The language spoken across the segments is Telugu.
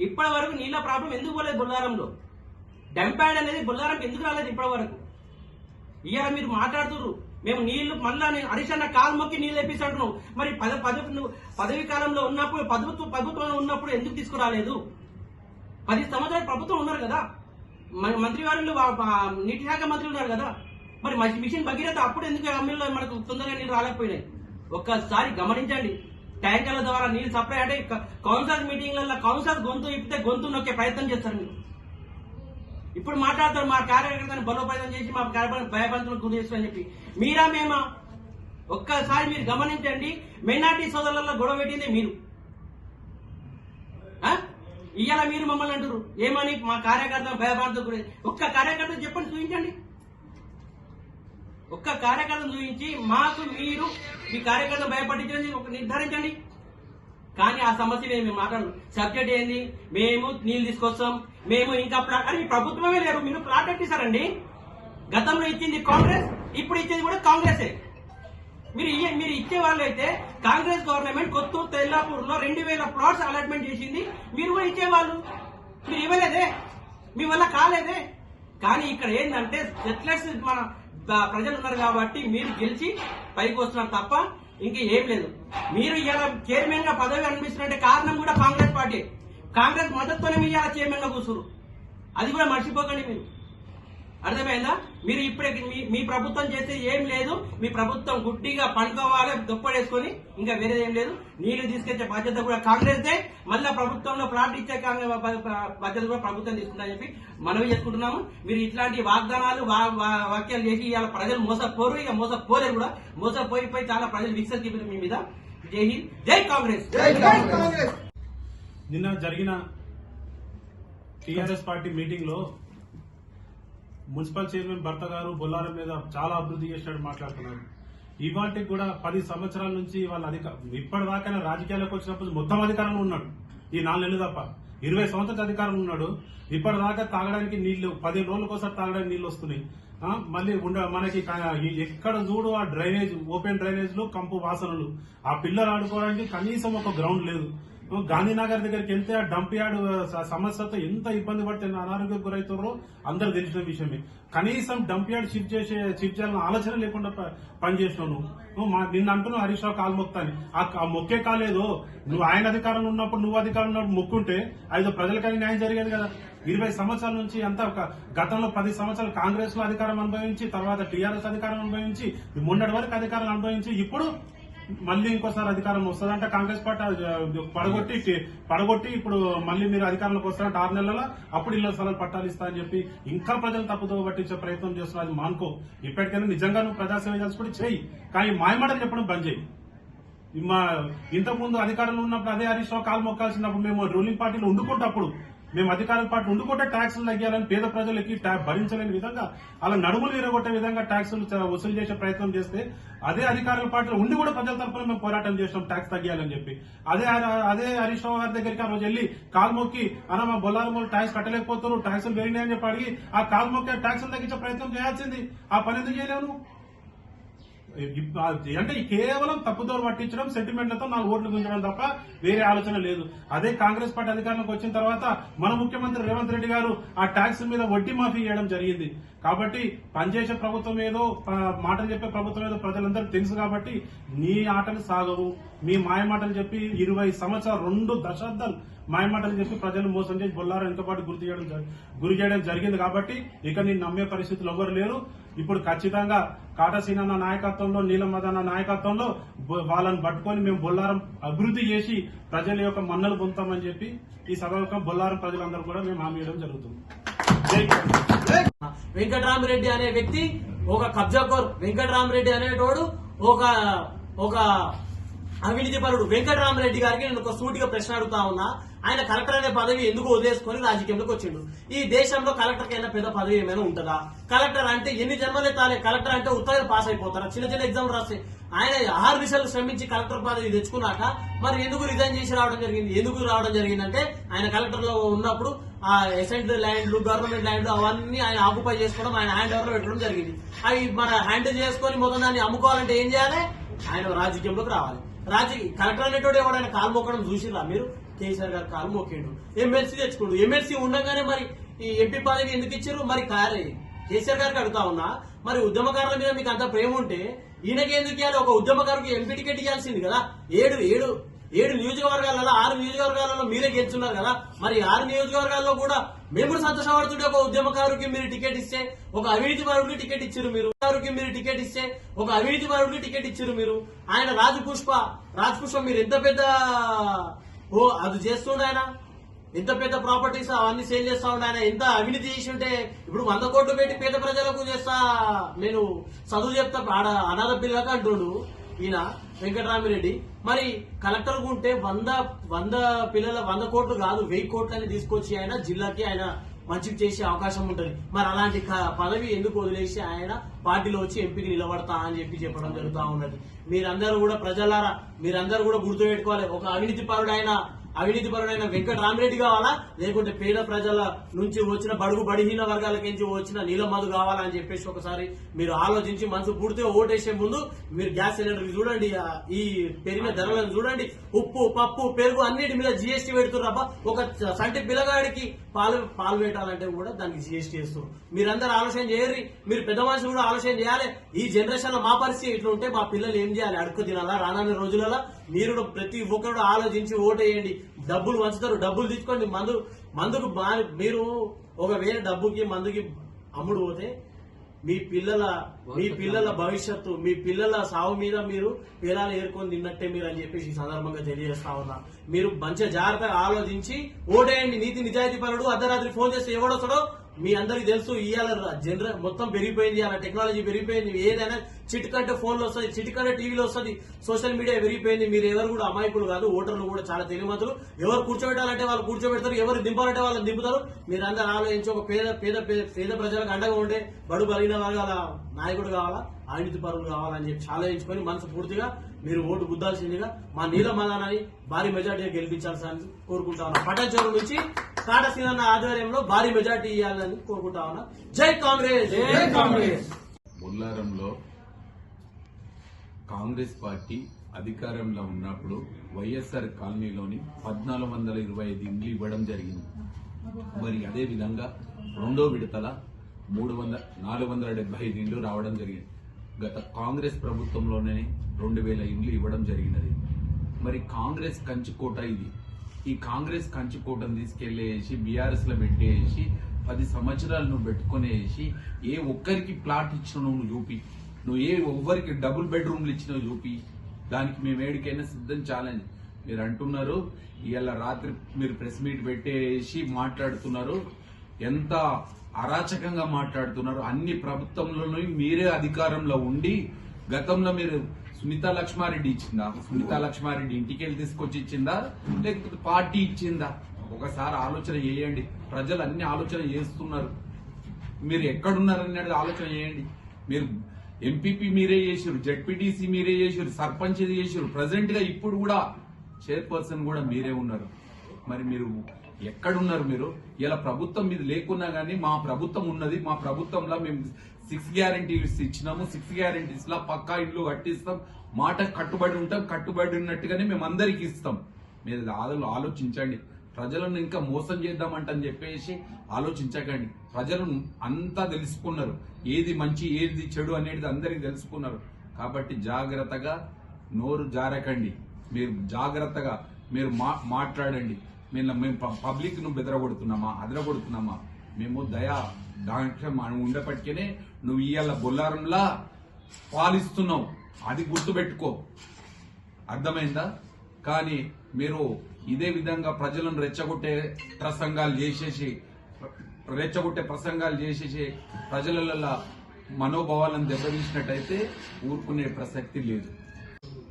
ఇప్పటి వరకు నీళ్ళ ప్రాబ్లం ఎందుకు పోలేదు బొల్లారంలో డంప్యాడ్ అనేది బుల్లారంకి ఎందుకు రాలేదు ఇప్పటి వరకు ఇవాళ మీరు మాట్లాడుతుర్రు. మేము నీళ్ళు మళ్ళా నేను హరిశన్న కాలు మొక్కి నీళ్ళు వేపిస్తాడు మరి పద పదవి పదవి కాలంలో ఉన్నప్పుడు ప్రభుత్వ ప్రభుత్వంలో ఉన్నప్పుడు ఎందుకు తీసుకురాలేదు? పది సంవత్సరాలు ప్రభుత్వం ఉన్నారు కదా. మన మంత్రి వారిలో నీటి శాఖ మంత్రి ఉన్నారు కదా. మరి మషి- మిషన్ భగీరథ అప్పుడు ఎందుకు అమ్మిలో మనకు తొందరగా నీళ్ళు రాలేకపోయినాయి? ఒక్కసారి గమనించండి. ట్యాంకర్ల ద్వారా నీళ్ళు సప్లై అంటే కౌన్సిల్ మీటింగ్లలో కౌన్సిల్ గొంతు ఇప్పితే గొంతు నొక్కే ప్రయత్నం చేస్తారు మీరు. ఇప్పుడు మాట్లాడతారు మా కార్యకర్తను బలోపేతం చేసి మా కార్యకర్తను భయభ్రాంతులకు గురి చేస్తారని చెప్పి. మీరా మేమా? ఒక్కసారి మీరు గమనించండి మైనార్టీ సోదరులలో గొడవ పెట్టింది మీరు. ఆ? ఇవాళ మీరు మమ్మల్ని అంటారు ఏమని? మా కార్యకర్త భయభ్రాంతులకు గురి. ఒక్క కార్యకర్త చెప్పండి చూపించండి. ఒక్క కార్యకర్తను చూపించి మాకు మీరు మీ కార్యకర్త భయపడించండి ఒక నిర్ధారించండి. కానీ ఆ సమస్య మేము మాట్లాడు సబ్జెక్ట్ ఏంది? మేము నీళ్ళు తీసుకొస్తాం. మేము ఇంకా ప్లా- అని ప్రభుత్వమే లేరు మీరు ప్లాట్ ఎట్టిస్తారండి గతంలో ఇచ్చింది కాంగ్రెస్ ఇప్పుడు ఇచ్చేది కూడా కాంగ్రెసే. మీరు మీరు ఇచ్చే వాళ్ళు అయితే కాంగ్రెస్ గవర్నమెంట్ కొత్తూరు తెల్లాపూర్లో రెండు వేల ప్లాట్స్ అలాట్మెంట్ చేసింది. మీరు కూడా ఇచ్చేవాళ్ళు. మీరు ఇవ్వలేదే. మీ వల్ల కాలేదే. కానీ ఇక్కడ ఏంటంటే సెటిలర్స్ మన ప్రజలు ఉన్నారు కాబట్టి మీరు గెలిచి పైకి వస్తున్నారు తప్ప ఇంకా ఏం లేదు. మీరు ఇలా చైర్మన్గా పదవి అనిపిస్తున్నట్టే కారణం కూడా కాంగ్రెస్ పార్టీ. కాంగ్రెస్ మద్దతుతోనే మీరు ఇలా చైర్మన్గా కూర్చురు అది కూడా మర్చిపోకండి మీరు. అర్థమైందా? మీరు ఇప్పుడే మీ మీ ప్రభుత్వం చేస్తే ఏం లేదు. మీ ప్రభుత్వం గుడ్డిగా పండుకోవాలి దుప్పడేసుకొని ఇంకా వేరేది ఏం లేదు. నీళ్ళు తీసుకొచ్చే బాధ్యత కూడా కాంగ్రెస్దే. మళ్ళా ప్రభుత్వంలో ప్లాట్ ఇచ్చే కాంగ్రెస్ బాధ్యత కూడా ప్రభుత్వం తీసుకుందని చెప్పి మనవి చేసుకుంటున్నాము. మీరు ఇట్లాంటి వాగ్దానాలు వాక్యాలు చేసి ఇవాళ ప్రజలు మోసపోరు ఇక మోసపోలేరు కూడా. మోసపోయి పోయి చాలా ప్రజలు విశ్వసి మీ మీద. జై హింద్ జై కాంగ్రెస్. నిన్న జరిగిన టీఆర్ఎస్ పార్టీ మీటింగ్లో మున్సిపల్ చైర్మన్ భర్త గారు బొల్లారం మీద చాలా అభివృద్ధి చేసినట్టు మాట్లాడుతున్నారు. ఇవాటికి కూడా పది సంవత్సరాల నుంచి వాళ్ళ అధిక ఇప్పటిదాకైనా రాజకీయాలకు వచ్చినప్పుడు మొత్తం అధికారంలో ఉన్నాడు. ఈ నాలుగు నెలలు తప్ప. ఇరవై సంవత్సరాల అధికారంలో ఉన్నాడు. ఇప్పటిదాకా తాగడానికి నీళ్ళు పదిహేను రోజులకోసారి తాగడానికి నీళ్ళు వస్తున్నాయి. మళ్ళీ ఉండ మనకి ఎక్కడ చూడు ఆ డ్రైనేజ్ ఓపెన్ డ్రైనేజ్లు కంపు వాసనలు. ఆ పిల్లలు ఆడుకోవడానికి కనీసం ఒక గ్రౌండ్ లేదు. గాంధీనగర్ దగ్గరికి వెళ్తే ఆ డంప్ యార్డ్ సమస్యతో ఎంత ఇబ్బంది పడితే అనారోగ్యం గురవుతారో అందరు తెలిసిన విషయమే కనీసం డంప్ యార్డ్ షిఫ్ట్ చేసే షిఫ్ట్ చేయాలని ఆలోచన లేకుండా ప- పనిచేసినావు నువ్వు. మా నిన్న అంటున్నావు హరీష్ రావు కాలు మొక్తాని. ఆ మొక్కే కాలేదు. నువ్వు ఆయన అధికారంలో ఉన్నప్పుడు నువ్వు అధికారంలో ఉన్నప్పుడు మొక్కుంటే ఐదు ప్రజలకని న్యాయం జరిగేది కదా. ఇరవై సంవత్సరాల నుంచి అంతా ఒక గతంలో పది సంవత్సరాలు కాంగ్రెస్లో అధికారం అనుభవించి తర్వాత టీఆర్ఎస్ అధికారం అనుభవించి మొన్నటి వరకు అధికారం అనుభవించి ఇప్పుడు మళ్ళీ ఇంకోసారి అధికారం వస్తుందంటే కాంగ్రెస్ పార్టీ పడగొట్టి పడగొట్టి ఇప్పుడు మళ్ళీ మీరు అధికారంలోకి వస్తారంటే ఆరు నెలల అప్పుడు ఇళ్ళ స్థలాలు పట్టాలు ఇస్తా అని చెప్పి ఇంకా ప్రజలు తప్పుదో పట్టించే ప్రయత్నం చేస్తున్నారు. అది మానుకో. ఇప్పటికైనా నిజంగా నువ్వు ప్రజాసేవ కూడా చెయ్యి కానీ మాయమాటలు చెప్పడం బంద్ చేయి. మా ఇంతకుముందు అధికారంలో ఉన్నప్పుడు అదే హరీష్ రావు కాలు మొక్కాల్సినప్పుడు మేము రూలింగ్ పార్టీలో వండుకుంటప్పుడు మేము అధికార పార్టీ ఉండుకుంటే ట్యాక్సులు తగ్గాలని పేద ప్రజలకి భరించలేని విధంగా అలా నడుములు విరగొట్టే విధంగా ట్యాక్సులు వసూలు చేసే ప్రయత్నం చేస్తే అదే అధికారుల పార్టీలో ఉండి కూడా ప్రజల తరఫున మేము పోరాటం చేసాం ట్యాక్స్ తగ్గాలని చెప్పి. అదే అదే హరీష్ రావు గారి దగ్గరికి ఆ రోజు వెళ్ళి కాలు మొక్కి అన్న మా బొల్లారం ట్యాక్స్ కట్టలేకపోతున్నారు ట్యాక్సులు పెరిగినాయని చెప్పి అడిగి ఆ కాల్మొక్కి ట్యాక్సులు తగ్గించే ప్రయత్నం చేయాల్సింది. ఆ పని ఎందుకు చేయలేవు అంటే కేవలం తప్పుదోవ పట్టించడం సెంటిమెంట్లతో నాలుగు ఓట్లు గుంజడం తప్ప వేరే ఆలోచన లేదు. అదే కాంగ్రెస్ పార్టీ అధికారంలోకి వచ్చిన తర్వాత మన ముఖ్యమంత్రి రేవంత్ రెడ్డి గారు ఆ ట్యాక్స్ మీద వడ్డీ మాఫీ చేయడం జరిగింది. కాబట్టి పనిచేసే ప్రభుత్వం ఏదో మాటలు చెప్పే ప్రభుత్వం ఏదో ప్రజలందరికీ తెలుసు కాబట్టి నీ ఆటలు సాగవు. మీ మాయమాటలు చెప్పి ఇరవై సంవత్సరాలు రెండు దశాబ్దాలు మాయమాటలు చెప్పి ప్రజలు మోసం చేసి బొల్లారు ఇంతపాటు గుర్తు చేయడం గురి చేయడం జరిగింది కాబట్టి ఇక నేను నమ్మే పరిస్థితులు ఎవరు లేరు. ఇప్పుడు ఖచ్చితంగా కాటసీనన్న నాయకత్వంలో నీలం మదన్న నాయకత్వంలో వాళ్ళని పట్టుకొని మేము బొల్లారం అభివృద్ధి చేసి ప్రజల యొక్క మన్నలు పొందుతామని చెప్పి ఈ సభ బొల్లారం ప్రజలందరూ కూడా మేము హామీ ఇవ్వడం జరుగుతుంది. వెంకటరామిరెడ్డి అనే వ్యక్తి ఒక కబ్జాకోర్. వెంకటరామిరెడ్డి అనేటోడు ఒక ఒక అవినీతి పరుడు. వెంకటరామరెడ్డి గారికి నేను ఒక సూటిగా ప్రశ్న అడుగుతా ఉన్నా. ఆయన కలెక్టర్ అనే పదవి ఎందుకు వదిలేసుకొని రాజకీయంలోకి వచ్చిండు? ఈ దేశంలో కలెక్టర్ కైనా పెద్ద పదవి ఏమైనా ఉంటుందా? కలెక్టర్ అంటే ఎన్ని జన్మలే తానే? కలెక్టర్ అంటే ఉత్తరాలు పాస్ అయిపోతారా? చిన్న చిన్న ఎగ్జామ్ రాస్తే ఆయన ఆరు విషయాలు శ్రమించి కలెక్టర్ పదవి తెచ్చుకున్నాక మరి ఎందుకు రిజైన్ చేసి రావడం జరిగింది? ఎందుకు రావడం జరిగిందంటే ఆయన కలెక్టర్లో ఉన్నప్పుడు ఆ ఎసెంట్ ల్యాండ్లు గవర్నమెంట్ ల్యాండ్లు అవన్నీ ఆయన ఆక్యుపై చేసుకోవడం ఆయన హ్యాండ్ ఓవర్లో పెట్టడం జరిగింది. అవి మన హ్యాండిల్ చేసుకొని మొత్తం దాన్ని అమ్ముకోవాలంటే ఏం చేయాలి? ఆయన రాజకీయంలోకి రావాలి. రాజకీయ కలెక్టర్ అనేటోడు ఎవడైనా కాలు మొక్కడం చూసిరా మీరు? కేసీఆర్ గారు కాలు మోకేడు. ఎమ్మెల్సీ తెచ్చుకుండు. ఎమ్మెల్సీ ఉండగానే మరి ఈ ఎంపీ పదవి ఎందుకు ఇచ్చారు? మరి కారే. కేసీఆర్ గారికి అడుగుతా ఉన్నా మరి ఉద్యమకారుల మీద మీకు అంత ప్రేమ ఉంటే ఈయనకి ఎందుకు ఇవ్వాలి ఒక ఉద్యమకారుకి ఎంపీ టికెట్ ఇవ్వాల్సింది కదా. ఏడు ఏడు ఏడు నియోజకవర్గాలలో ఆరు నియోజకవర్గాలలో మీరే గెలుచున్నారు కదా. మరి ఆరు నియోజకవర్గాల్లో కూడా మేము కూడా సంతోషపడుతుంటే ఒక ఉద్యమకారుకి మీరు టికెట్ ఇస్తే ఒక అవినీతి పరుడికి టికెట్ ఇచ్చారు మీరు. కారుకి మీరు టికెట్ ఇస్తే ఒక అవినీతి పరుడికి టికెట్ ఇచ్చారు మీరు. ఆయన రాజపుష్ప పుష్ప పుష్ప మీరు ఎంత పెద్ద ఓ అది చేస్తుండే ఆయన. ఎంత పెద్ద ప్రాపర్టీస్ అవన్నీ సేల్ చేస్తా ఉండే ఆయన. ఎంత అవినీతి చేసి ఉంటే ఇప్పుడు వంద కోట్లు పెట్టి పేద ప్రజలకు చేస్తా నేను చదువు చెప్తా. ఆడ అనాథ పిల్లగా అంటుండు ఈయన వెంకటరామిరెడ్డి. మరి కలెక్టర్ ఉంటే వంద వంద పిల్లల వంద కోట్లు కాదు వెయ్యి కోట్లని తీసుకొచ్చి ఆయన జిల్లాకి ఆయన మంచికి చేసే అవకాశం ఉంటుంది. మరి అలాంటి క- పదవి ఎందుకు వదిలేసి ఆయన పార్టీలో వచ్చి ఎంపీకి నిలబడతా అని చెప్పి చెప్పడం జరుగుతూ ఉన్నది. మీరందరూ కూడా ప్రజలారా మీరందరూ కూడా గుర్తుపెట్టుకోవాలి. ఒక అవినీతి ఆయన అవినీతి పరుడైన వెంకట రామిరెడ్డి కావాలా? లేకుంటే పేద ప్రజల నుంచి వచ్చిన బడుగు బడిహీన వర్గాలకి నుంచి వచ్చిన నీలమధు కావాలా అని చెప్పేసి ఒకసారి మీరు ఆలోచించి మనసు పూర్తిగా ఓటేసే ముందు మీరు గ్యాస్ సిలిండర్ చూడండి ఈ పెరిగిన ధరలను చూడండి. ఉప్పు పప్పు పెరుగు అన్నిటి మీద జిఎస్టీ పెడుతుర్రబ్బా ఒక సంటి పిల్లగాడికి పాలు పాలు పెట్టాలంటే కూడా దానికి జిఎస్టీ వేస్తారు మీరందరూ ఆలోచన చేయరు మీరు పెద్ద మనుషులు కూడా ఆలోచన చేయాలి. ఈ జనరేషన్లో మా పరిస్థితి ఇట్లా ఉంటే మా పిల్లలు ఏం చేయాలి? అడుక్కు తినాలా? రానున్న రోజులలో మీరు కూడా ప్రతి ఒక్కరు ఆలోచించి ఓటేయండి డబ్బులు వంచుతారు డబ్బులు తీసుకోండి. మందు మందుకు బా- మీరు ఒకవేళ డబ్బుకి మందుకి అమ్ముడు పోతే మీ పిల్లల మీ పిల్లల భవిష్యత్తు మీ పిల్లల సావు మీద మీరు పేరాలు ఏరుకొని తిన్నట్టే మీరు అని చెప్పేసి ఈ సందర్భంగా తెలియజేస్తా ఉన్నా. మీరు మంచిగా జాగ్రత్తగా ఆలోచించి ఓటేయండి నీతి నిజాయితీ పరుడు. అర్ధరాత్రి ఫోన్ చేస్తే ఎవడొస్తాడో మీ అందరికి తెలుసు ఇవాళ జనరల్ మొత్తం పెరిగిపోయింది అలా టెక్నాలజీ పెరిగిపోయింది. ఏదైనా చిటికంటే ఫోన్లో వస్తుంది చిటికంటే టీవీలో వస్తుంది సోషల్ మీడియా పెరిగిపోయింది. మీరు ఎవరు కూడా అమాయకులు కాదు ఓటర్లు కూడా చాలా తెలియమంతులు ఎవరు కూర్చోబెట్టాలంటే వాళ్ళు కూర్చోబెడతారు ఎవరు దింపాలంటే వాళ్ళని దింపుతారు. మీరు అందరు ఆలోచించి ఒక పేద పేద పేద- పేద ప్రజలకు అండగా ఉండే బడు బలిగిన వర్గాల నాయకుడు కావాలా ఆయుధ పరులు కావాలని చెప్పి ఆలోచించుకొని మనసు పూర్తిగా మీరు ఓటు గుద్దాల్సిందిగా మా నీల మదానాన్ని భారీ మెజార్టీగా గెలిపించాల్సి కోరుకుంటా ఉన్నా నుంచి కాటసీనన్న ఆధ్వర్యంలో భారీ మెజార్టీ ఇవ్వాలని కోరుకుంటా ఉన్నా. జై కాంగ్రెస్! జై కాంగ్రెస్! బొల్లారంలో కాంగ్రెస్ పార్టీ అధికారంలో ఉన్నప్పుడు వైఎస్ఆర్ కాలనీలోని పద్నాలుగు వందల ఇరవై ఐదు ఇండ్లు ఇవ్వడం జరిగింది. మరి అదే విధంగా రెండో విడతల మూడు వందల నాలుగు వందల డెబ్బై ఐదు ఇండ్లు రావడం జరిగింది. గత కాంగ్రెస్ ప్రభుత్వంలోనే రెండు వేల ఇండ్లు ఇవ్వడం జరిగినది. మరి కాంగ్రెస్ కంచుకోట ఇది. ఈ కాంగ్రెస్ కంచుకోటను తీసుకెళ్ళేసి బీఆర్ఎస్లో పెట్టేసి పది సంవత్సరాలు నువ్వు పెట్టుకునేసి ఏ ఒక్కరికి ప్లాట్ ఇచ్చినావు నువ్వు చూపి నువ్వు ఏ ఒవ్వరికి డబుల్ బెడ్రూమ్లు ఇచ్చినావు చూపి దానికి మేము ఏడికైనా సిద్ధం ఛాలెంజ్ మీరు అంటున్నారు ఇవాళ రాత్రి మీరు ప్రెస్ మీట్ పెట్టేసి మాట్లాడుతున్నారు ఎంత అరాచకంగా మాట్లాడుతున్నారు అన్ని ప్రభుత్వంలోనూ మీరే అధికారంలో ఉండి గతంలో మీరు సునీత లక్ష్మారెడ్డి ఇచ్చిందా? సునీత లక్ష్మారెడ్డి ఇంటికి వెళ్ళి తీసుకొచ్చి ఇచ్చిందా? లేకపోతే పార్టీ ఇచ్చిందా? ఒకసారి ఆలోచన చేయండి. ప్రజలు అన్ని ఆలోచన చేస్తున్నారు. మీరు ఎక్కడున్నారనేది ఆలోచన చేయండి. మీరు ఎంపీపీ మీరే చేసారు జడ్పీటీసీ మీరే చేసారు సర్పంచ్ చేసారు ప్రజెంట్గా ఇప్పుడు కూడా చైర్పర్సన్ కూడా మీరే ఉన్నారు. మరి మీరు ఎక్కడున్నారు మీరు? ఇలా ప్రభుత్వం మీద లేకున్నా కానీ మా ప్రభుత్వం ఉన్నది. మా ప్రభుత్వంలో మేము సిక్స్ గ్యారంటీస్ ఇచ్చినాము. సిక్స్ గ్యారంటీస్ లా పక్కా ఇల్లు కట్టిస్తాం. మాట కట్టుబడి ఉంటాం. కట్టుబడి ఉన్నట్టుగానే మేము అందరికి ఇస్తాం. మీరు ఆలో- ఆలోచించండి. ప్రజలను ఇంకా మోసం చేద్దామంటని చెప్పేసి ఆలోచించకండి. ప్రజలను అంతా తెలుసుకున్నారు. ఏది మంచి ఏది చెడు అనేది అందరికి తెలుసుకున్నారు. కాబట్టి జాగ్రత్తగా నోరు జారకండి. మీరు జాగ్రత్తగా మీరు మా- మాట్లాడండి. మేము మేము పబ్లిక్ను బెదరగొడుతున్నామా అదరగొడుతున్నామా? మేము దయా దాంట్లో మనం ఉండేపటికేనే నువ్వు ఇవాళ బొల్లారంలా పాలిస్తున్నావు. అది గుర్తుపెట్టుకో. అర్థమైందా? కానీ మీరు ఇదే విధంగా ప్రజలను రెచ్చగొట్టే ప్రసంగాలు చేసేసి రెచ్చగొట్టే ప్రసంగాలు చేసేసి ప్రజలలో మనోభావాలను దెబ్బతీసినట్టయితే ఊరుకునే ప్రసక్తి లేదు.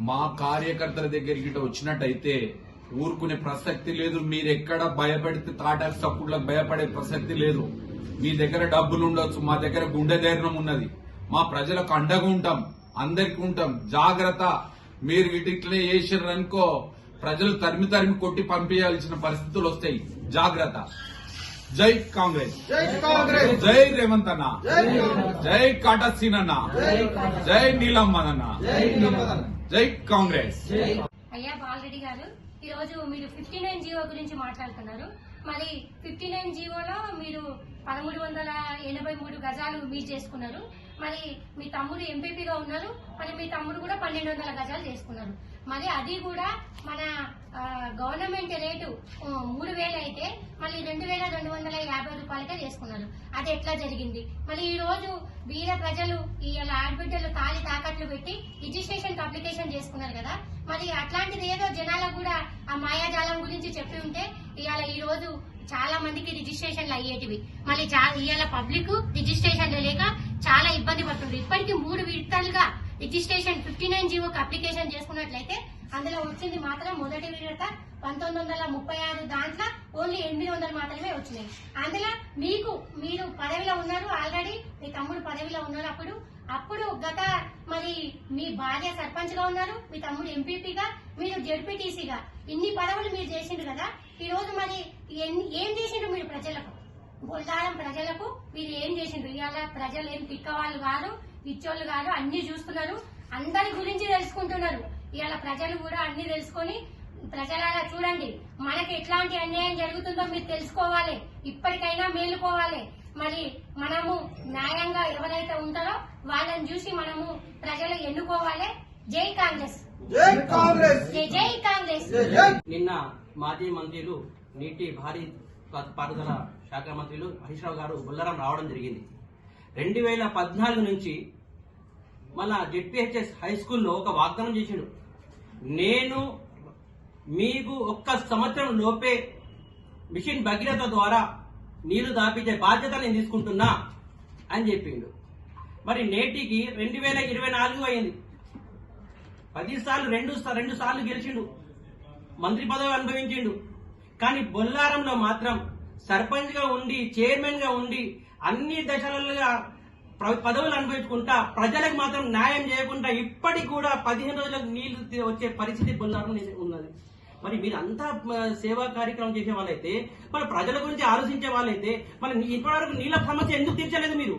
మా కార్యకర్తల దగ్గరికి వచ్చినట్టయితే ఊరుకునే ప్రసక్తి లేదు. మీరు ఎక్కడ భయపడితే తాటా సప్పుడులకు భయపడే ప్రసక్తి లేదు. మీ దగ్గర డబ్బులు ఉండొచ్చు మా దగ్గర గుండె ధైర్యం ఉన్నది. మా ప్రజలకు అండగా ఉంటాం అందరికి ఉంటాం. జాగ్రత్త. మీరు ఇటు ఇట్లే చేసిర్రు అనుకో ప్రజలు తరిమి తరిమి కొట్టి పంపించాల్సిన పరిస్థితులు వస్తాయి. జాగ్రత్త. జై కాంగ్రెస్. జై రేవంత్ అన్న. జై కాటా సీన్ అన్న. జై నీలమ్మన్ అన్న. జై కాంగ్రెస్. అయ్యా బాలరెడ్డి గారు. ఈరోజు మీరు ఫిఫ్టీ నైన్ జీవో గురించి మాట్లాడుతున్నారు. మరి ఫిఫ్టీ నైన్ జీవోలో మీరు ఎనభై మూడు గజాలు మీరు చేసుకున్నారు. మరి మీ తమ్ముడు ఎంపీపీగా ఉన్నారు. మరి మీ తమ్ముడు కూడా పన్నెండు వందల గజాలు చేసుకున్నారు. మరి అది కూడా మన గవర్నమెంట్ రేటు మూడు వేలు అయితే మళ్ళీ రెండు వేల రెండు వందల యాభై రూపాయలకే చేసుకున్నారు. అది ఎట్లా జరిగింది? మళ్ళీ ఈ రోజు వీర ప్రజలు ఈ ఆడబిడ్డలు తాలి తాకట్లు పెట్టి రిజిస్ట్రేషన్ అప్లికేషన్ చేసుకున్నారు కదా. మరి అట్లాంటిది ఏదో జనాలకు కూడా ఆ మాయాజాలం గురించి చెప్పి ఉంటే ఇవాళ ఈ రోజు చాలా మందికి రిజిస్ట్రేషన్లు అయ్యేటివి. మళ్ళీ చా- ఇవాళ పబ్లిక్ రిజిస్ట్రేషన్లు లేక చాలా ఇబ్బంది పడుతుంది ఇప్పటికీ మూడు విడతలుగా రిజిస్ట్రేషన్ ఫిఫ్టీ నైన్ జీవోకి అప్లికేషన్ చేసుకున్నట్లయితే అందులో వచ్చింది మాత్రం మొదటి విడత పంతొమ్మిది వందల ముప్పై ఆరు దాంట్లో ఓన్లీ ఎనిమిది వందలు మాత్రమే వచ్చినాయి. అందులో మీకు మీరు పదవిలో ఉన్నారు ఆల్రెడీ మీ తమ్ముడు పదవిలో ఉన్నారు అప్పుడు. అప్పుడు గత మరి మీ భార్య సర్పంచ్గా ఉన్నారు మీ తమ్ముడు ఎంపీపీగా మీరు జడ్పీటీసీగా. ఇన్ని పదవులు మీరు చేసిండ్రు కదా ఈ రోజు మరి ఎన్ని- ఏం చేసిండ్రు మీరు ప్రజలకు? బొల్లారం ప్రజలకు మీరు ఏం చేసిండ్రు? ఇవాళ ప్రజలు ఏం తిక్కవాళ్ళు కాదు పిచ్చోళ్ళు కాదు అన్ని చూస్తున్నారు అందరి గురించి తెలుసుకుంటున్నారు. ఇవాళ ప్రజలు కూడా అన్ని తెలుసుకొని ప్రజలారా చూడండి. మనకి ఎట్లాంటి అన్యాయం జరుగుతుందో మీరు తెలుసుకోవాలి. ఇప్పటికైనా మేలుకోవాలి. మరి మనము న్యాయంగా ఎవరైతే ఉంటారో వాళ్ళని చూసి మనము ప్రజలు ఎన్నుకోవాలి. జై కాంగ్రెస్. జై కాంగ్రెస్. జై జై కాంగ్రెస్. జై జై. నిన్న మాజీ మంత్రులు నీటి భారీ పారుదల శాఖ మంత్రులు హరీష్ రావు గారు బుల్లారం రావడం జరిగింది. రెండు వేల పద్నాలుగు నుంచి మన జెడ్పిహెచ్ఎస్ హై స్కూల్లో ఒక వాగ్దానం చేసిండు. నేను మీకు ఒక్క సంవత్సరం లోపే మిషన్ భగీరథ ద్వారా నీళ్ళు దాపించే బాధ్యత నేను తీసుకుంటున్నా అని చెప్పిండు. మరి నేటికి రెండు వేల ఇరవై నాలుగు అయింది. పది సార్లు రెండు రెండు సార్లు గెలిచిండు. మంత్రి పదవి అనుభవించిండు. కానీ బొల్లారంలో మాత్రం సర్పంచ్గా ఉండి చైర్మన్గా ఉండి అన్ని దశలుగా పదవులు అనుభవించుకుంటా ప్రజలకు మాత్రం న్యాయం చేయకుండా ఇప్పటికి కూడా పదిహేను రోజులకు నీళ్ళు వచ్చే పరిస్థితి బొల్లారం ఉన్నది. మరి మీరు అంతా సేవా కార్యక్రమం చేసే వాళ్ళైతే మన ప్రజల గురించి ఆలోచించే వాళ్ళైతే మన ఇప్పటివరకు నీళ్ళ సమస్య ఎందుకు తీర్చలేదు మీరు?